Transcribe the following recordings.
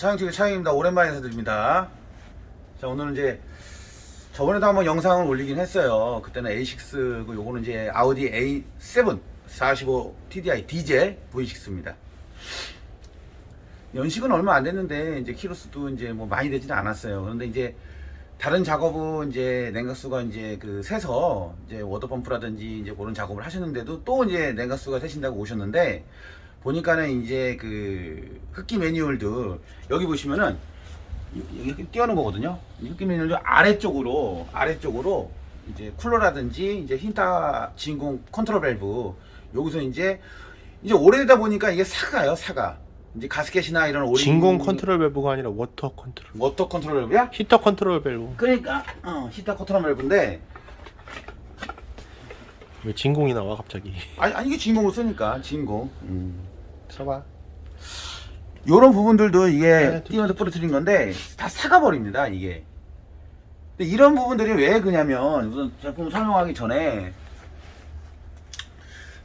차영TV 차영입니다. 오랜만에 인사드립니다. 자, 오늘은 이제 저번에도 한번 영상을 올리긴 했어요. 그때는 A6, 그 요거는 이제 아우디 A7 45 TDI 디젤 V6입니다. 연식은 얼마 안 됐는데 이제 키로수도 이제 뭐 많이 되지는 않았어요. 그런데 이제 다른 작업은 이제 냉각수가 이제 그 새서 이제 워터펌프라든지 이제 그런 작업을 하셨는데도 또 이제 냉각수가 새신다고 오셨는데 보니까는 이제 그 흡기 매뉴얼도 여기 보시면은 이- 이렇게 띄우는 거거든요. 이 흡기 매뉴얼도 아래쪽으로 아래쪽으로 이제 쿨러라든지 이제 힌타 진공 컨트롤 밸브 여기서 이제 이제 오래되다 보니까 이게 사가요 사가 이제 가스켓이나 이런 오리 진공 컨트롤 밸브가 아니라 워터 컨트롤 워터 컨트롤 밸브야? 히터 컨트롤 밸브 그러니까 어, 히터 컨트롤 밸브인데 왜 진공이 나와 갑자기 아니, 아니 이게 진공을 쓰니까 진공 음. 써봐. 요런 부분들도 이게 네, 띄면서 부러뜨린 건데 다 사가버립니다 이게. 근데 이런 부분들이 왜 그냐면 우선 제품 설명하기 전에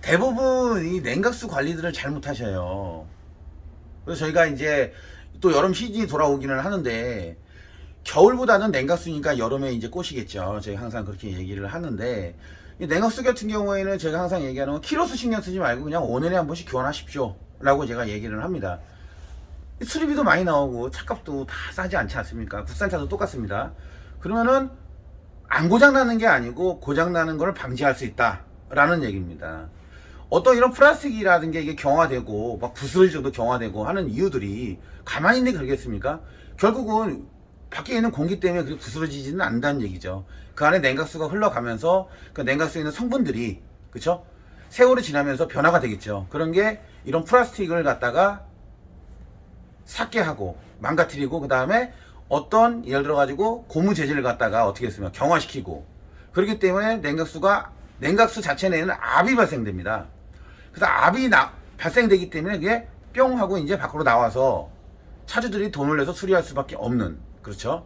대부분 이 냉각수 관리들을 잘못하셔요. 그래서 저희가 이제 또 여름 시즌이 돌아오기는 하는데 겨울보다는 냉각수니까 여름에 이제 꼬시겠죠. 저희 항상 그렇게 얘기를 하는데 이 냉각수 같은 경우에는 제가 항상 얘기하는 건 키로수 신경 쓰지 말고 그냥 5년에 한 번씩 교환하십시오 라고 제가 얘기를 합니다 수리비도 많이 나오고 차값도 다 싸지 않지 않습니까? 국산차도 똑같습니다. 그러면은 안 고장 나는 게 아니고 고장 나는 걸 방지할 수 있다라는 얘기입니다. 어떤 이런 플라스틱이라든가 이게 경화되고 막 부스러질 정도 경화되고 하는 이유들이 가만히 있는 게 그러겠습니까? 결국은 밖에 있는 공기 때문에 그렇게 부스러지지는 않는다는 얘기죠. 그 안에 냉각수가 흘러가면서 그 냉각수에 있는 성분들이 그쵸? 세월이 지나면서 변화가 되겠죠. 그런 게 이런 플라스틱을 갖다가 삭게 하고 망가뜨리고 그 다음에 어떤 예를 들어 가지고 고무 재질을 갖다가 어떻게 했으면 경화시키고 그렇기 때문에 냉각수가 냉각수 자체 내에는 압이 발생됩니다. 그래서 압이 나, 발생되기 때문에 그게 뿅 하고 이제 밖으로 나와서 차주들이 돈을 내서 수리할 수밖에 없는 그렇죠.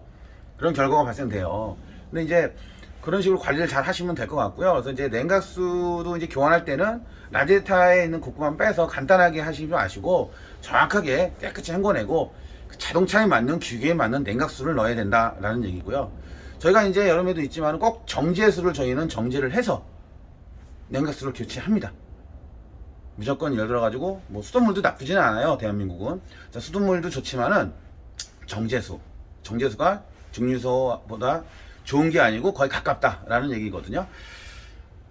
그런 결과가 발생돼요. 근데 이제 그런 식으로 관리를 잘 하시면 될 것 같고요. 그래서 이제 냉각수도 이제 교환할 때는 라디에이터에 있는 곡구만 빼서 간단하게 하시지 마시고 정확하게 깨끗이 헹궈내고 그 자동차에 맞는 규격에 맞는 냉각수를 넣어야 된다라는 얘기고요. 저희가 이제 여름에도 있지만 꼭 정제수를 저희는 정제를 해서 냉각수를 교체합니다. 무조건 예를 들어 가지고 뭐 수돗물도 나쁘지는 않아요 대한민국은 자, 수돗물도 좋지만은 정제수 정제수가 증류소보다 좋은 게 아니고 거의 가깝다라는 얘기거든요.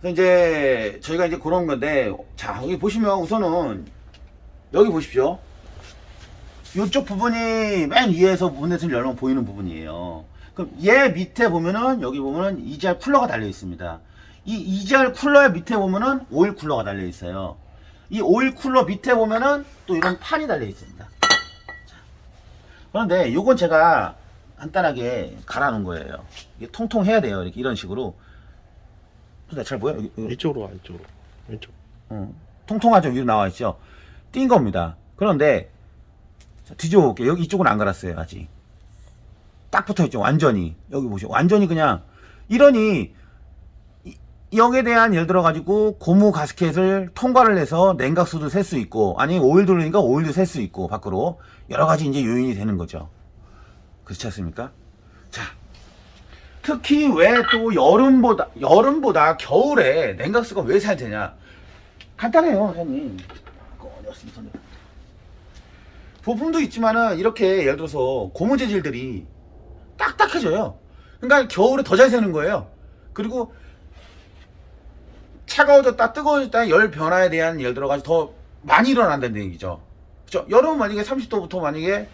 그래서 이제 저희가 이제 그런 건데 자 여기 보시면 우선은 여기 보십시오. 이쪽 부분이 맨 위에서 문넷을 열면 보이는 부분이에요. 그럼 얘 밑에 보면은 여기 보면은 EGR 쿨러가 달려 있습니다. 이 EGR 쿨러의 밑에 보면은 오일 쿨러가 달려 있어요. 이 오일 쿨러 밑에 보면은 또 이런 판이 달려 있습니다. 자, 그런데 요건 제가 간단하게 갈아 놓은 거예요. 이게 통통해야 돼요. 이렇게 이런 식으로. 근데 잘 보여? 여기, 여기, 이쪽으로 와 이쪽으로 왼쪽 어, 통통하죠. 위로 나와 있죠. 띈 겁니다. 그런데 자, 뒤집어 볼게요. 여기 이쪽은 안 갈았어요. 아직. 딱 붙어 있죠. 완전히. 여기 보시죠. 완전히 그냥 이러니 이- 여기에 대한 예를 들어 가지고 고무 가스켓을 통과를 해서 냉각수도 셀 수 있고 아니면 오일 돌리니까 오일도 셀 수 있고 밖으로 여러 가지 이제 요인이 되는 거죠. 그렇지 않습니까? 자, 특히 왜 또 여름보다 여름보다 겨울에 냉각수가 왜잘 되냐? 간단해요, 형님. 손에. 부품도 있지만은 이렇게 예를 들어서 고무 재질들이 딱딱해져요. 그러니까 겨울에 더 잘 새는 거예요. 그리고 차가워졌다 뜨거워졌다 열 변화에 대한 예를 들어 가지고 더 많이 일어난다는 얘기죠. 그죠? 여름 만약에 30도부터 만약에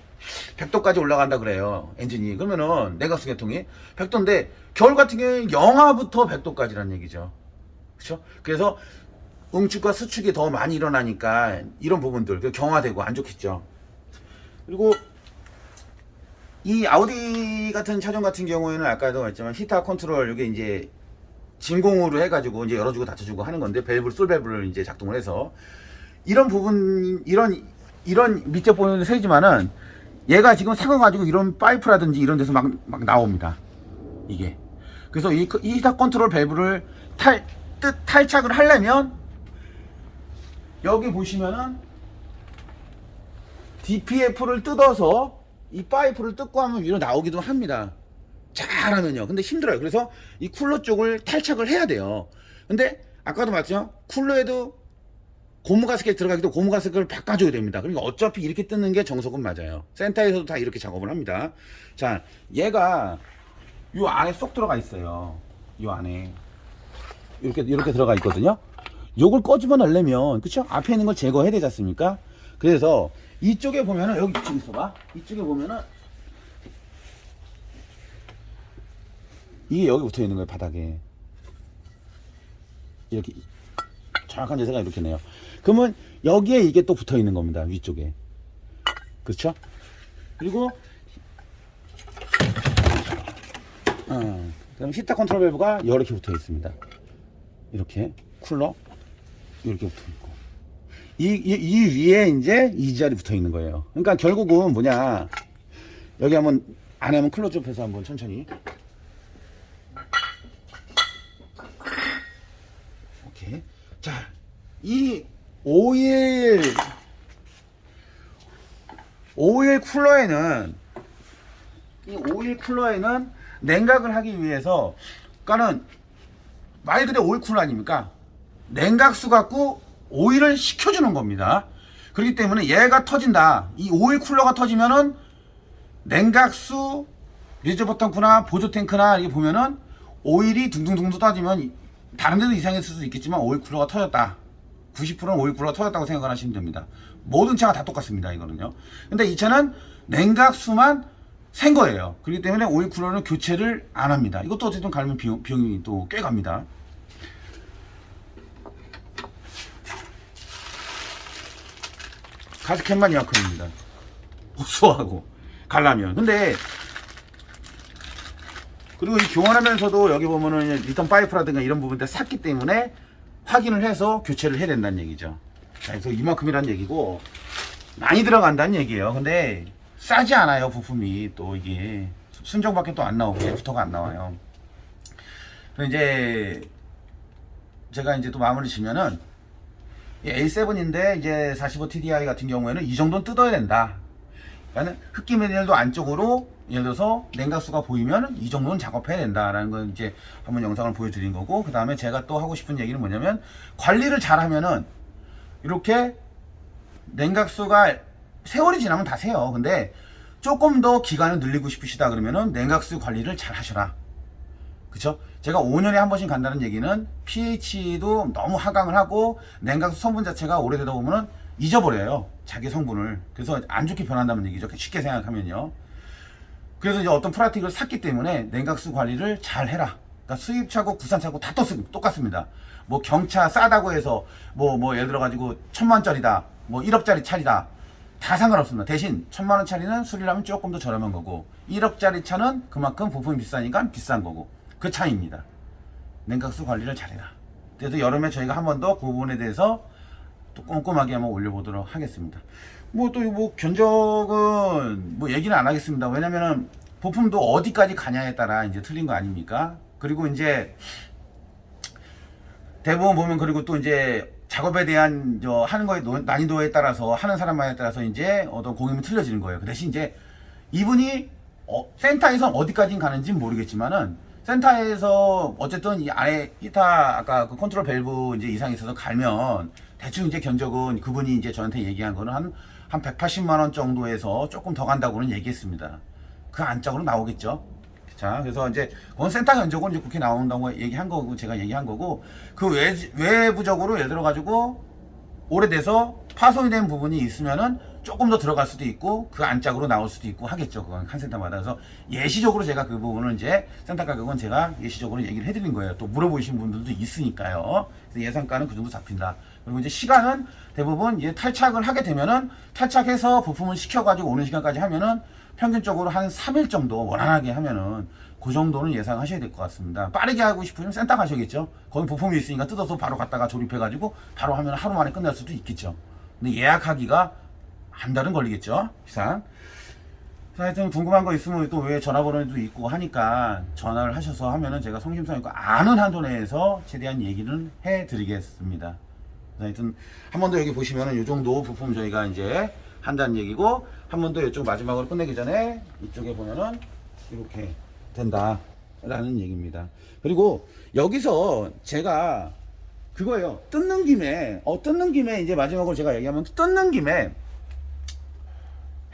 100도까지 올라간다 그래요. 엔진이. 그러면은 냉각수 계통이 100도인데 겨울 같은 경우에 영하부터 100도까지라는 얘기죠. 그렇죠? 그래서 응축과 수축이 더 많이 일어나니까 이런 부분들 그 경화되고 안 좋겠죠. 그리고 이 아우디 같은 차종 같은 경우에는 아까도 말했지만 히터 컨트롤 이게 이제 진공으로 해가지고 이제 열어주고 닫혀주고 하는 건데 밸브 솔 밸브를 이제 작동을 해서 이런 부분 이런 이런 밑에 보이는 세지만은 얘가 지금 사가가지고 이런 파이프라든지 이런 데서 막, 막 나옵니다 이게 그래서 이, 이 히터 컨트롤 밸브를 탈, 뜻, 탈착을 하려면 여기 보시면은 DPF를 뜯어서 이 파이프를 뜯고 하면 위로 나오기도 합니다. 잘하면요. 근데 힘들어요. 그래서 이 쿨러 쪽을 탈착을 해야 돼요. 근데 아까도 말했죠. 쿨러에도 고무 가스켓 들어가기도 고무 가스켓을 바꿔줘야 됩니다. 그러니까 어차피 이렇게 뜯는 게 정석은 맞아요. 센터에서도 다 이렇게 작업을 합니다. 자, 얘가 요 안에 쏙 들어가 있어요. 요 안에 이렇게 이렇게 들어가 있거든요. 요걸 꺼집어 내려면 그쵸? 앞에 있는 걸 제거해야 되지 않습니까? 그래서 이쪽에 보면은 여기 이쪽 있어봐. 이쪽에 보면은 이게 여기 붙어 있는 거예요 바닥에 이렇게 정확한 자세가 이렇게 네요. 그러면 여기에 이게 또 붙어 있는 겁니다 위쪽에 그렇죠? 그리고 어, 그럼 히터 컨트롤 밸브가 이렇게 붙어 있습니다. 이렇게 쿨러 이렇게 붙어 있고 이, 이, 이 위에 이제 이 자리 붙어 있는 거예요. 그러니까 결국은 뭐냐 여기 한번 안에 한번 클로즈업해서 한번 천천히 오케이 자 이 오일 오일 쿨러에는 이 오일 쿨러에는 냉각을 하기 위해서 그러니까는 말 그대로 오일 쿨러 아닙니까? 냉각수 갖고 오일을 식혀주는 겁니다. 그렇기 때문에 얘가 터진다. 이 오일 쿨러가 터지면은 냉각수 리저버 탱크나 보조 탱크나 이렇게 보면은 오일이 둥둥둥둥 떠지면 다른 데도 이상했을 수도 있겠지만 오일 쿨러가 터졌다. 90%는 오일 쿨러가 터졌다고 생각을 하시면 됩니다. 모든 차가 다 똑같습니다. 이거는요. 근데 이 차는 냉각수만 센 거예요. 그렇기 때문에 오일 쿨러는 교체를 안 합니다. 이것도 어쨌든 갈면 비용, 비용이 또 꽤 갑니다. 가스켓만 이만큼입니다. 호수하고 갈라면. 근데 그리고 이 교환하면서도 여기 보면은 리턴 파이프라든가 이런 부분들 샀기 때문에 확인을 해서 교체를 해야 된다는 얘기죠. 자, 그래서 이만큼이란 얘기고 많이 들어간다는 얘기예요. 근데 싸지 않아요 부품이 또 이게 순정밖에 또 안 나오고 애프터가 안 나와요. 그래서 이제 제가 이제 또 마무리 지면은 이 A7인데 이제 45 TDI 같은 경우에는 이 정도는 뜯어야 된다. 그러니까 흡기 매니얼도 안쪽으로 예를 들어서 냉각수가 보이면 이 정도는 작업해야 된다라는 건 이제 한번 영상을 보여드린 거고 그 다음에 제가 또 하고 싶은 얘기는 뭐냐면 관리를 잘하면은 이렇게 냉각수가 세월이 지나면 다 새요. 근데 조금 더 기간을 늘리고 싶으시다 그러면은 냉각수 관리를 잘 하셔라. 그쵸? 제가 5년에 한 번씩 간다는 얘기는 pH도 너무 하강을 하고 냉각수 성분 자체가 오래되다 보면은 잊어버려요. 자기 성분을. 그래서 안 좋게 변한다는 얘기죠. 쉽게 생각하면요. 그래서 이제 어떤 프라틱을 샀기 때문에 냉각수 관리를 잘 해라. 그러니까 수입차고 국산차고 다 떴- 똑같습니다. 뭐 경차 싸다고 해서 뭐, 뭐 예를 들어 가지고 천만짜리다. 뭐 1억짜리 차리다. 다 상관없습니다. 대신 천만 원짜리는 수리하면 조금 더 저렴한 거고 1억짜리 차는 그만큼 부품이 비싸니까 비싼 거고 그 차이입니다. 냉각수 관리를 잘해라. 그래서 여름에 저희가 한 번 더 그 부분에 대해서 또 꼼꼼하게 한번 올려보도록 하겠습니다. 뭐또뭐 견적은 뭐 얘기는 안 하겠습니다. 왜냐면은 부품도 어디까지 가냐에 따라 이제 틀린 거 아닙니까? 그리고 이제 대부분 보면 그리고 또 이제 작업에 대한 저 하는 노- 난이도에 따라서 하는 사람만에 따라서 이제 어떤 공임이 틀려지는 거예요. 그 대신 이제 이분이 어, 센터에서 어디까지 가는지 는 모르겠지만은 센터에서 어쨌든 이 아래 히터 아까 그 컨트롤 밸브 이제 이상이 있어서 갈면 대충 이제 견적은 그분이 이제 저한테 얘기한 거는 한, 한 180만 원 정도에서 조금 더 간다고는 얘기했습니다. 그 안짝으로 나오겠죠. 자, 그래서 이제 그건 센터 견적은 이제 그렇게 나온다고 얘기한 거고 제가 얘기한 거고 그 외, 외부적으로 예를 들어 가지고 오래돼서 파손이 된 부분이 있으면은 조금 더 들어갈 수도 있고 그 안짝으로 나올 수도 있고 하겠죠. 그건 한 센터마다. 그래서 예시적으로 제가 그 부분을 이제 센터 가격은 제가 예시적으로 얘기를 해드린 거예요. 또 물어보신 분들도 있으니까요. 그래서 예상가는 그 정도 잡힌다. 그리고 이제 시간은 대부분 이제 탈착을 하게 되면은 탈착해서 부품을 시켜가지고 오는 시간까지 하면은 평균적으로 한 3일 정도 원활하게 하면은 그 정도는 예상하셔야 될 것 같습니다. 빠르게 하고 싶으면 센터 가셔야겠죠. 거기 부품이 있으니까 뜯어서 바로 갔다가 조립해가지고 바로 하면 하루 만에 끝날 수도 있겠죠. 근데 예약하기가 한 달은 걸리겠죠. 그래서 하여튼 궁금한 거 있으면 또 왜 전화번호도 있고 하니까 전화를 하셔서 하면은 제가 성심성 있고 아는 한도 내에서 최대한 얘기는 해드리겠습니다. 하여튼 한 번 더 여기 보시면은 이 정도 부품 저희가 이제 한다는 얘기고 한 번 더 이쪽 마지막으로 끝내기 전에 이쪽에 보면은 이렇게 된다라는 얘기입니다. 그리고 여기서 제가 그거예요. 뜯는 김에 어 뜯는 김에 이제 마지막으로 제가 얘기하면 뜯는 김에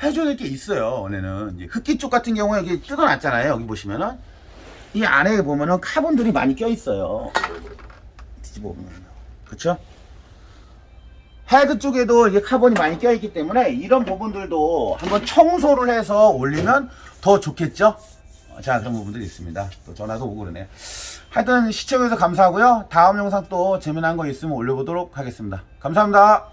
해줘야 될 게 있어요. 원래는 흑기 쪽 같은 경우에 여기 뜯어놨잖아요. 여기 보시면은 이 안에 보면은 카본들이 많이 껴 있어요. 뒤집어 보면요. 그렇죠? 헤드 쪽에도 이제 카본이 많이 껴 있기 때문에 이런 부분들도 한번 청소를 해서 올리면 더 좋겠죠? 어, 자, 그런 부분들이 있습니다. 또 전화도 오고 그러네. 하여튼 시청해주셔서 감사하고요. 다음 영상 또 재미난 거 있으면 올려보도록 하겠습니다. 감사합니다.